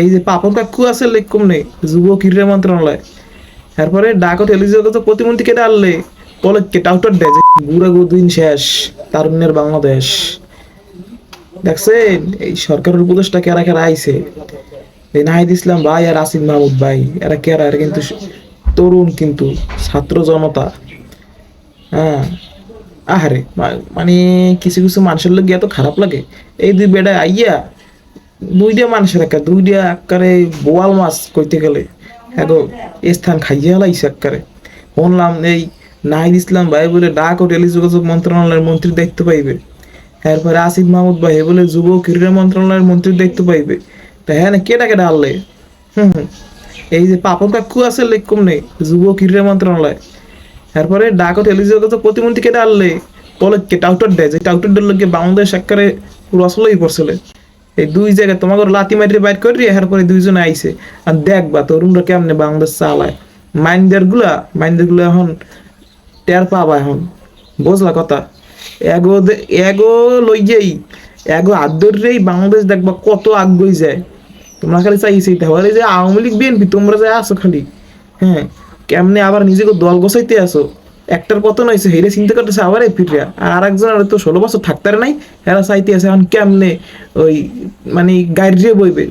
এই যে পাপন কাকু আছে লেখকম নেই, যুব মন্ত্রণালয়। তারপরে ডাক টেলিভিশন প্রতিমন্ত্রী কেটে আনলে, বলে দেয় বুড়া দিন শেষ, তারুণ্যের বাংলাদেশ। দেখছেন? এই সরকারের উপদেশটা কেরা কেরা আইছে? নাহিদ ইসলাম ভাই আর আসিফ মাহমুদ ভাই, এরা কেরা? এরা কিন্তু তরুণ কিন্তু, ছাত্র জনতা। হ্যাঁ। আহারে মানে কিছু কিছু মানুষের লোক এত খারাপ লাগে। এই দুই বেড়া আইয়া দুইটা মানুষের একা দুইটা আকারে বোয়াল মাছ কইতে গেলে, এগো স্থান খাইয়ে লাইছে আকারে শুনলাম এই নাহিদ ইসলাম ভাই বলে ডাক ও টেলিযোগাযোগ মন্ত্রণালয়ের মন্ত্রীর দায়িত্ব পাইবে। এরপরে আসিফ মাহমুদ ভাই বলে যুব ক্রীড়া মন্ত্রণালয়ের মন্ত্রীর দায়িত্ব পাইবে। তা হ্যাঁ কেটা কেটা আনলে হুম। এই যে পাপন কাকু আছে লেখকম নেই যুব ক্রীড়া মন্ত্রণালয়। তারপরে ডাক ও টেলিযোগাযোগ প্রতিমন্ত্রী কেটে আনলে বলে কে টাউটার দেয় যে টাউটার লোকে বাংলাদেশ একারে পুরো আসলেই পড়ছিল এই দুই জায়গায় তোমাকে লাতি মাটির বাইর করি এরপরে দুইজন আইছে। আর দেখবা তরুণরা কেমনে বাংলাদেশ চালায়। মাইন্ডারগুলা মাইন্ডারগুলা এখন টের পাবা এখন। বুঝলা কথা? এগো এগো লইয়েই এগো আদরেই বাংলাদেশ দেখবা কত আগ্রহী যায়। তোমরা খালি চাইছি তাহলে যে আওয়ামী লীগ, বিএনপি, তোমরা যে আসো খালি। হ্যাঁ কেমনে আবার নিজেকে দল গোছাইতে আসো একটার পতন হয়েছে, হেরে চিন্তা করতেছে, আবার আর একজন আর তো ষোলো বছর থাকতে নাই এরা চাইতে আছে এখন কেমনে ওই মানে গাড়ি বইবে।